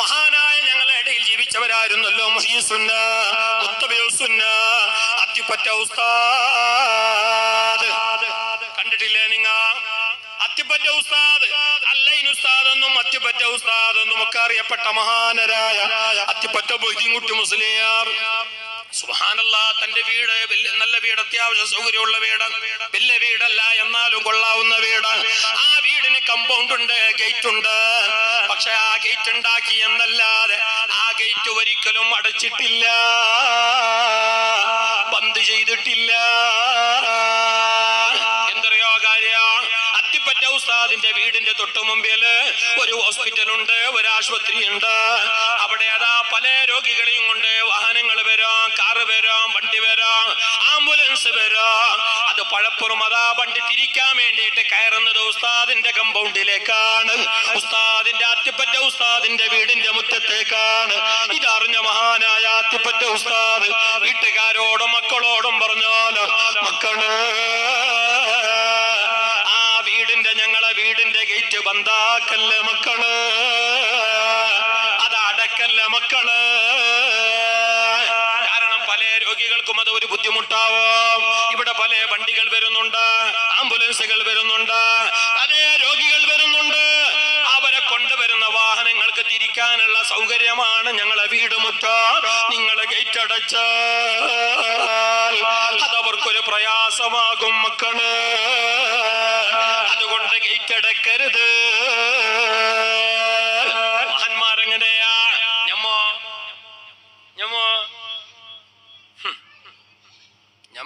മഹാനായ ഞങ്ങളുടെ ഇടയിൽ ജീവിച്ചവരായിരുന്നല്ലോ മുഹീസുന്ന മുത്തബിയുസുന്ന അത്തിപ്പറ്റ ഉസ്താദ്. കണ്ടിട്ടില്ലേ നിങ്ങ? അത്തിപ്പറ്റ ഉസ്താദ്. അല്ലൈൻ ഉസ്താദ് എന്നും അത്തിപ്പറ്റ ഉസ്താദ് എന്നും ഒക്കെ അറിയപ്പെട്ട മഹാനരായ അത്തിപ്പറ്റ ബൊയ്തിൻകുട്ടി മുസ്ലിയാർ. സുബാനല്ല തന്റെ വീട് നല്ല വീട് അത്യാവശ്യ സൗകര്യമുള്ള വീട് വലിയ വീടല്ല എന്നാലും കൊള്ളാവുന്ന വീട് ആ കമ്പൗണ്ട് ഉണ്ട് ഗേറ്റ് ഉണ്ട് പക്ഷെ ആ ഗേറ്റ് ഉണ്ടാക്കി എന്നല്ലാതെ ആ ഗേറ്റ് ഒരിക്കലും അടച്ചിട്ടില്ല. ബന്ദ് ചെയ്തിട്ടില്ല. എന്തറിയോ കാര്യ? അത്തിപ്പറ്റ ഉസ്താദിന്റെ വീടിന്റെ തൊട്ടു മുമ്പിൽ ഒരു ഹോസ്പിറ്റൽ ഉണ്ട് ഒരു ആശുപത്രി ഉണ്ട് അവിടെ അതാ പല രോഗികളെയും കൊണ്ട് വാഹനങ്ങൾ വരാം കാറ് വരാം വണ്ടി വരാം ആംബുലൻസ് വരാം. അത് പഴപ്പുറം അതാ വണ്ടി തിരിക്കാൻ വേണ്ടിയിട്ട് കയറുന്നത് ഉസ്താദിന്റെ കമ്പൗണ്ടിലേക്കാണ്. ഉസ്താദിന്റെ അത്തിപ്പറ്റ ഉസ്താദിന്റെ വീടിന്റെ മുറ്റത്തേക്കാണ്. ഇതറിഞ്ഞ മഹാനായ അത്തിപ്പറ്റ ഉസ്താദ് വീട്ടുകാരോടും മക്കളോടും പറഞ്ഞാൽ മക്കൾ ആ വീടിന്റെ ഞങ്ങളെ വീടിന്റെ ഗേറ്റ് ബന്ധാക്കല്ല മക്കൾ? അത് അടക്കല്ല മക്കൾ? രോഗികൾക്കും അത് ഒരു ബുദ്ധിമുട്ടാവും. ഇവിടെ പല വണ്ടികൾ വരുന്നുണ്ട് ആംബുലൻസുകൾ വരുന്നുണ്ട് അതേ രോഗികൾ വരുന്നുണ്ട്. അവരെ കൊണ്ടുവരുന്ന വാഹനങ്ങൾക്ക് തിരിക്കാനുള്ള സൗകര്യമാണ് ഞങ്ങളെ വീട് മുറ്റ നിങ്ങളെ ഗേറ്റ് അടച്ച അതവർക്കൊരു പ്രയാസമാകും മക്കൾ. അതുകൊണ്ട് ഗേറ്റ് അടക്കരുത്